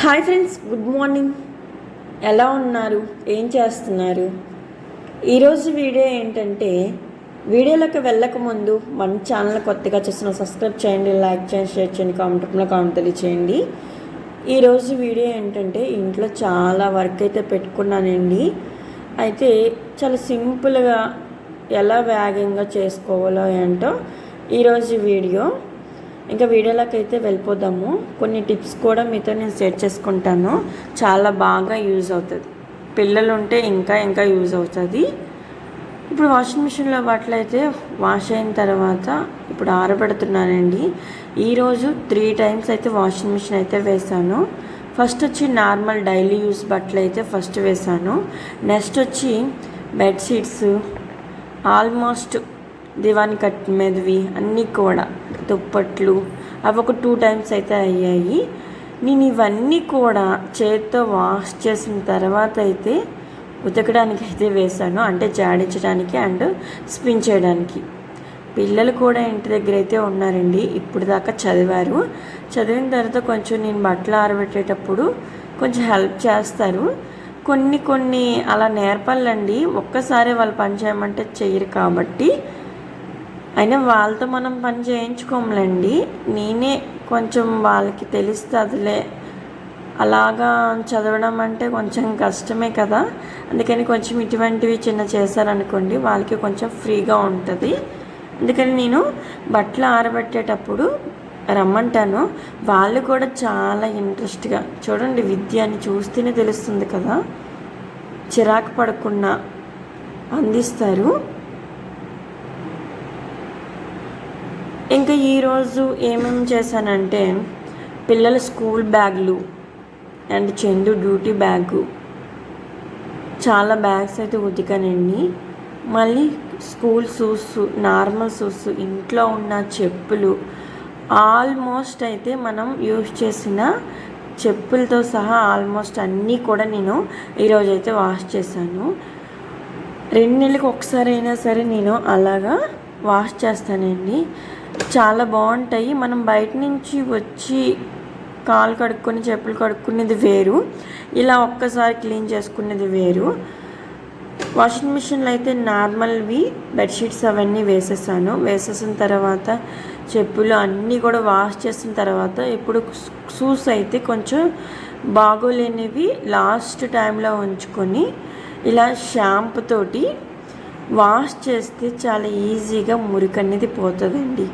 Hi friends good morning. ఎలా ఉన్నారు? ఏం చేస్తున్నారు? ఈరోజు వీడియో ఏంటంటే వీడియోలోకి వెళ్ళకముందు మన ఛానల్ కొత్తగా చూసిన సబ్స్క్రైబ్ చేయండి లైక్ చేయండి షేర్ చేయండి కామెంట్ రూపంలో కామెంట్ తెలియచేయండి. ఈరోజు వీడియో ఏంటంటే ఇంట్లో చాలా వర్క్ అయితే పెట్టుకున్నానండి. అయితే చాలా సింపుల్గా ఎలా వేగంగా చేసుకోవాలో ఏంటో ఈరోజు వీడియో. ఇంకా వీడియోలోకి అయితే వెళ్ళిపోదాము. కొన్ని టిప్స్ కూడా మీతో నేను షేర్ చేసుకుంటాను. చాలా బాగా యూజ్ అవుతుంది. పిల్లలు ఉంటే ఇంకా ఇంకా యూజ్ అవుతుంది. ఇప్పుడు వాషింగ్ మిషన్లో బట్టలు అయితే వాష్ అయిన తర్వాత ఇప్పుడు ఆరబెడుతున్నానండి. ఈరోజు త్రీ టైమ్స్ అయితే వాషింగ్ మిషన్ అయితే వేసాను ఫస్ట్ వచ్చి నార్మల్ డైలీ యూస్ బట్టలు అయితే ఫస్ట్ వేసాను నెక్స్ట్ వచ్చి బెడ్షీట్స్ ఆల్మోస్ట్ దివాని కట్ మీదవి అన్నీ కూడా. దుప్పట్లు అవి ఒక టూ టైమ్స్ అయితే అయ్యాయి. నేను ఇవన్నీ కూడా చేత్తో వాష్ చేసిన తర్వాత అయితే ఉతకడానికి అయితే వేశాను. అంటే జాడించడానికి అండ్ స్పిన్ చేయడానికి. పిల్లలు కూడా ఇంటి దగ్గర అయితే ఉన్నారండి. ఇప్పుడు దాకా చదివారు. చదివిన తర్వాత కొంచెం నేను బట్టలు ఆరబెట్టేటప్పుడు కొంచెం హెల్ప్ చేస్తారు. కొన్ని కొన్ని అలా నేర్పాలండి. ఒక్కసారి వాళ్ళు పని చేయమంటే చెయ్యరు కాబట్టి అయినా వాళ్ళతో మనం పని చేయించుకోములేండి. నేనే కొంచెం వాళ్ళకి తెలుస్తుందిలే అలాగా చదవడం అంటే కొంచెం కష్టమే కదా. అందుకని కొంచెం ఇటువంటివి చిన్న చేశారనుకోండి వాళ్ళకి కొంచెం ఫ్రీగా ఉంటుంది. అందుకని నేను బట్టలు ఆరబెట్టేటప్పుడు రమ్మంటాను. వాళ్ళు కూడా చాలా ఇంట్రెస్ట్గా చూడండి విద్య అని చూస్తేనే తెలుస్తుంది కదా. చిరాకు పడకుండా అందిస్తారు ఇంకా ఈరోజు ఏమేమి చేశానంటే పిల్లల స్కూల్ బ్యాగులు అండ్ చందు డ్యూటీ బ్యాగు. చాలా బ్యాగ్స్ అయితే ఉతికానండి. మళ్ళీ స్కూల్ షూస్ నార్మల్ షూస్ ఇంట్లో ఉన్న చెప్పులు. ఆల్మోస్ట్ అయితే మనం యూజ్ చేసిన చెప్పులతో సహా ఆల్మోస్ట్ అన్నీ కూడా నేను ఈరోజు అయితే వాష్ చేశాను. రెండు నెలలకు ఒకసారి అయినా సరే నేను అలాగా వాష్ చేస్తానండి. చాలా బాగుంటాయి. మనం బయట నుంచి వచ్చి కాలు కడుక్కొని చెప్పులు కడుక్కునేది వేరు. ఇలా ఒక్కసారి క్లీన్ చేసుకునేది వేరు. వాషింగ్ మిషన్లో అయితే నార్మల్వి బెడ్షీట్స్ అవన్నీ వేసేసాను. వేసేసిన తర్వాత చెప్పులు అన్నీ కూడా వాష్ చేసిన తర్వాత ఇప్పుడు షూస్ అయితే కొంచెం బాగోలేనివి లాస్ట్ టైంలో ఉంచుకొని ఇలా షాంపుతోటి వాష్ చేస్తే చాలా ఈజీగా మురికి అనేది పోతుందండి.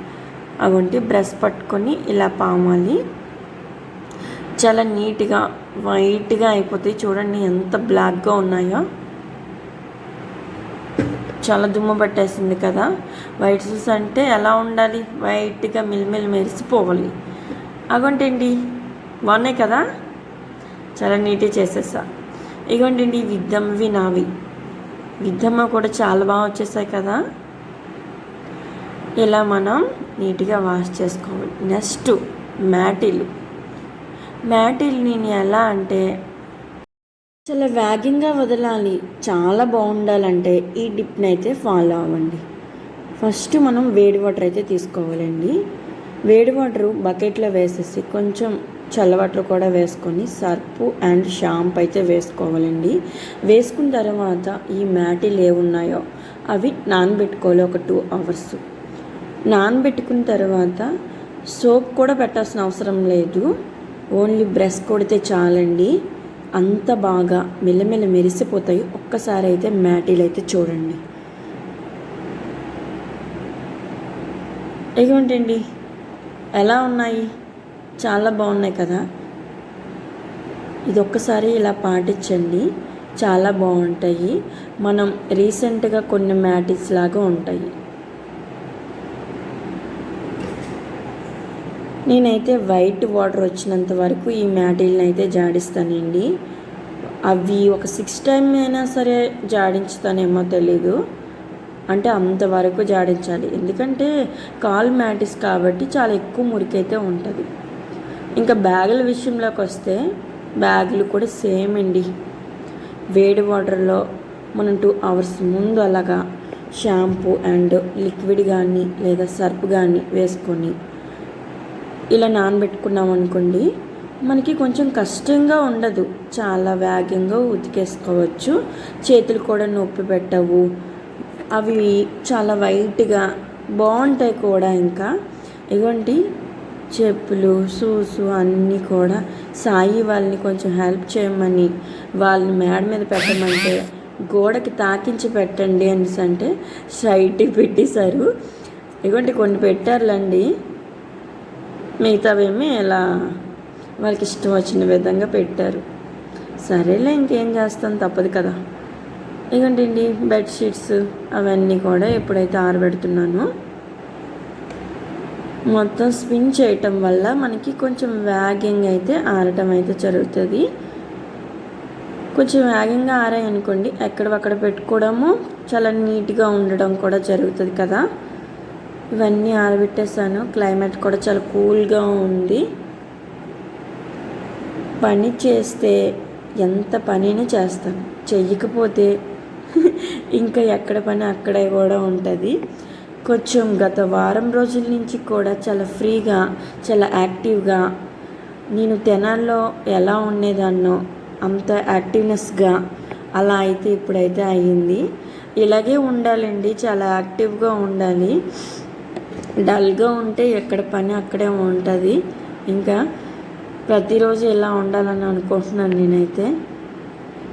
అవంటి బ్రష్ పట్టుకొని ఇలా పామాలి. చాలా నీట్గా వైట్గా అయిపోతాయి చూడండి ఎంత బ్లాక్గా ఉన్నాయో. చాలా దుమ్ము పట్టేసింది కదా. వైట్ షూస్ అంటే ఎలా ఉండాలి? వైట్గా మిల్మిల్ మెరిసిపోవాలి. అగొంటండి బాగున్నాయి కదా? చాలా నీట్గా చేసేసా. ఇగోంటండి విద్దమ్వి నావి. విద్దమ్మ కూడా చాలా బాగా వచ్చేసాయి కదా. ఇలా మనం నీట్గా వాష్ చేసుకోవాలి. నెక్స్ట్ మ్యాటిల్. మ్యాటిల్ నేను ఎలా అంటే చాలా వేగంగా వదలాలి. చాలా బాగుండాలంటే ఈ డిప్ని అయితే ఫాలో అవ్వండి. ఫస్ట్ మనం వేడి వాటర్ అయితే తీసుకోవాలండి. వేడి వాటర్ బకెట్లో వేసేసి కొంచెం చల్లబట్టలు కూడా వేసుకొని సర్పు అండ్ షాంపు అయితే వేసుకోవాలండి. వేసుకున్న తర్వాత ఈ మ్యాటీలు ఏమున్నాయో అవి నానబెట్టుకోవాలి ఒక టూ అవర్స్ నానబెట్టుకున్న తర్వాత సోప్ కూడా పెట్టాల్సిన అవసరం లేదు. ఓన్లీ బ్రష్ కొడితే చాలండి. అంత బాగా మెల్లమెల్ల మెరిసిపోతాయి. ఒక్కసారి అయితే మ్యాటీలు అయితే చూడండి. ఇగోంటండి ఎలా ఉన్నాయి? చాలా బాగున్నాయి కదా. ఇది ఒక్కసారి ఇలా పాటించండి. చాలా బాగుంటాయి. మనం రీసెంట్గా కొన్ని మ్యాటిస్ లాగా ఉంటాయి. నేనైతే వైట్ వాటర్ వచ్చినంత వరకు ఈ మ్యాటిల్ని అయితే జాడిస్తానండి. అవి ఒక సిక్స్ టైం అయినా సరే జాడించుతానేమో తెలీదు. అంటే అంతవరకు జాడించాలి. ఎందుకంటే కాల్ మ్యాటిస్ కాబట్టి చాలా ఎక్కువ మురికైతే ఉంటుంది. ఇంకా బ్యాగుల విషయంలోకి వస్తే బ్యాగులు కూడా సేమ్ అండి. వేడి వాటర్లో మనం టూ అవర్స్ ముందు అలాగా షాంపూ అండ్ లిక్విడ్ కానీ లేదా సర్ఫ్ కానీ వేసుకొని ఇలా నానబెట్టుకున్నాం అనుకోండి మనకి కొంచెం కష్టంగా ఉండదు. చాలా వేగంగా ఉతికేసుకోవచ్చు. చేతులు కూడా నొప్పి పెట్టవు. అవి చాలా వైట్గా బాగుంటాయి కూడా ఇంకా. ఇగోండి చెప్పులు షూస్ అన్నీ కూడా సాయి వాళ్ళని కొంచెం హెల్ప్ చేయమని వాళ్ళని మేడ మీద పెట్టమంటే గోడకి తాకించి పెట్టండి అనేసి అంటే స్ట్రైట్కి పెట్టేశారు. ఇగోండి కొన్ని పెట్టారులండి. మిగతావేమీ ఇలా వాళ్ళకి ఇష్టం వచ్చిన విధంగా పెట్టారు. సరేలే ఇంకేం చేస్తాం? తప్పదు కదా. ఇగోండి బెడ్షీట్స్ అవన్నీ కూడా ఎప్పుడైతే ఆరబెడుతున్నానో మొత్తం స్పిన్ చేయటం వల్ల మనకి కొంచెం వ్యాగింగ్ అయితే ఆరటం అయితే జరుగుతుంది. కొంచెం వేగంగా ఆరాయనుకోండి ఎక్కడ పెట్టుకోవడము చాలా నీట్గా ఉండడం కూడా జరుగుతుంది కదా. ఇవన్నీ ఆరబెట్టేసాను. క్లైమేట్ కూడా చాలా కూల్గా ఉంది. పని చేస్తే ఎంత పనిని చేస్తాను. చెయ్యకపోతే ఇంకా ఎక్కడ పని అక్కడే కూడా ఉంటుంది. కొంచెం గత వారం రోజుల నుంచి కూడా చాలా ఫ్రీగా చాలా యాక్టివ్గా నేను తెనాల్లో ఎలా ఉండేదాన్నో అంత యాక్టివ్నెస్గా అలా అయితే ఇప్పుడైతే అయ్యింది. ఇలాగే ఉండాలండి చాలా యాక్టివ్గా ఉండాలి. డల్గా ఉంటే ఎక్కడ పని అక్కడే ఉంటుంది. ఇంకా ప్రతిరోజు ఇలా ఉండాలని అనుకుంటున్నాను నేనైతే.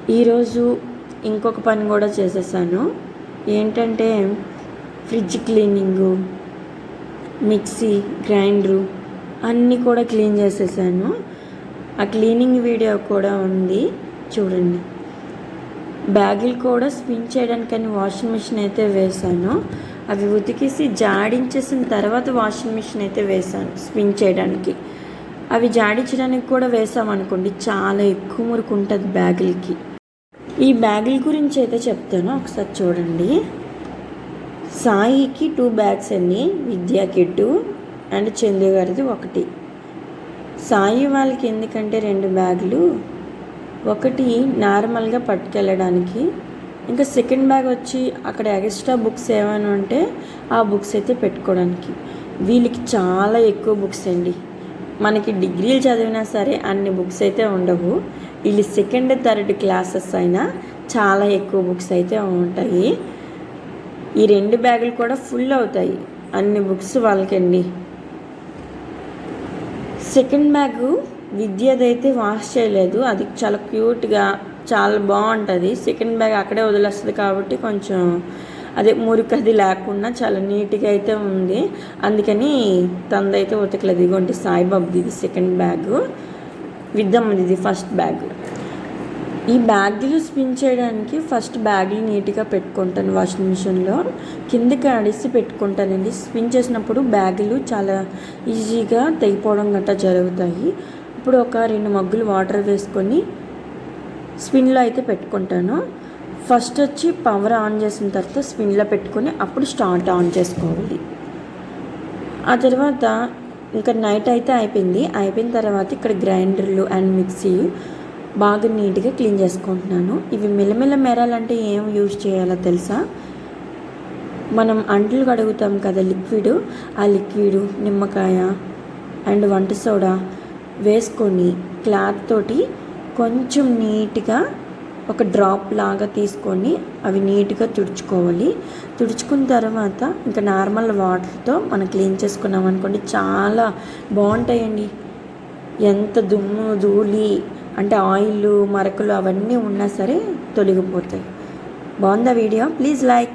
ఈరోజు ఇంకొక పని కూడా చేసేసాను. ఏంటంటే ఫ్రిడ్జ్ క్లీనింగు మిక్సీ గ్రైండరు అన్నీ కూడా క్లీన్ చేసేసాను. ఆ క్లీనింగ్ వీడియో కూడా ఉంది. చూడండి. బ్యాగులు కూడా స్పిన్ చేయడానికని వాషింగ్ మిషన్ అయితే వేశాను. అవి ఉతికేసి జాడించేసిన తర్వాత వాషింగ్ మిషన్ అయితే వేశాను స్పిన్ చేయడానికి. అవి జాడించడానికి కూడా వేసామనుకోండి చాలా ఎక్కువ మురికి ఉంటుంది బ్యాగులకి. ఈ బ్యాగుల గురించి అయితే చెప్తాను. ఒకసారి చూడండి. సాయికి టూ బ్యాగ్స్ అండి విద్యా కిట్టు అండ్ చందు గారిది ఒకటి. సాయి వాళ్ళకి ఎందుకంటే రెండు బ్యాగులు? ఒకటి నార్మల్గా పట్టుకెళ్ళడానికి. ఇంకా సెకండ్ బ్యాగ్ వచ్చి అక్కడ ఎక్స్ట్రా బుక్స్ ఏమైనా ఉంటే ఆ బుక్స్ అయితే పెట్టుకోవడానికి. వీళ్ళకి చాలా ఎక్కువ బుక్స్ అండి. మనకి డిగ్రీలు చదివినా సరే అన్ని బుక్స్ అయితే ఉండవు. వీళ్ళు సెకండ్ థర్డ్ క్లాసెస్ అయినా చాలా ఎక్కువ బుక్స్ అయితే ఉంటాయి. ఈ రెండు బ్యాగులు కూడా ఫుల్ అవుతాయి. అన్ని బుక్స్ వాళ్ళకండి. సెకండ్ బ్యాగ్ విద్యదైతే వాష్ చేయలేదు. అది చాలా క్యూట్గా చాలా బాగుంటుంది. సెకండ్ బ్యాగ్ అక్కడే వదిలేస్తుంది కాబట్టి కొంచెం అదే మురికి అది లేకుండా చాలా నీట్గా అయితే ఉంది. అందుకని తనదైతే ఉతకలేదు. ఇదిగోండి సాయిబాబుది ఇది సెకండ్ బ్యాగ్. విద్దమ్మది ఇది ఫస్ట్ బ్యాగ్. ఈ బ్యాగులు స్పిన్ చేయడానికి ఫస్ట్ బ్యాగులు నీట్గా పెట్టుకుంటాను వాషింగ్ మిషన్లో. కిందకి అడిసి పెట్టుకుంటానండి. స్పిన్ చేసినప్పుడు బ్యాగులు చాలా ఈజీగా తెగిపోవడం గట్రా జరుగుతాయి. ఇప్పుడు ఒక రెండు మగ్గులు వాటర్ వేసుకొని స్పిన్లో అయితే పెట్టుకుంటాను. ఫస్ట్ వచ్చి పవర్ ఆన్ చేసిన తర్వాత స్పిన్లో పెట్టుకొని అప్పుడు స్టార్ట్ ఆన్ చేసుకోవాలి. ఆ తర్వాత ఇంకా నైట్ అయితే అయిపోయింది. అయిపోయిన తర్వాత ఇక్కడ గ్రైండర్లు అండ్ మిక్సీ బాగా నీట్గా క్లీన్ చేసుకుంటున్నాను. ఇవి మెల్లమెల్ల మెరాలంటే ఏం యూజ్ చేయాలో తెలుసా? మనం అంట్లు కడుగుతాం కదా లిక్విడ్. ఆ లిక్విడ్ నిమ్మకాయ అండ్ వంట సోడా వేసుకొని క్లాత్ తోటి కొంచెం నీట్గా ఒక డ్రాప్ లాగా తీసుకొని అవి నీట్గా తుడుచుకోవాలి. తుడుచుకున్న తర్వాత ఇంకా నార్మల్ వాటర్తో మనం క్లీన్ చేసుకున్నాం అనుకోండి చాలా బాగుంటాయండి. ఎంత దుమ్ము ధూళి అంటే ఆయిల్ మరకలు అవన్నీ ఉన్నా సరే తొలగిపోతాయి. బాగుందా వీడియో? Please like.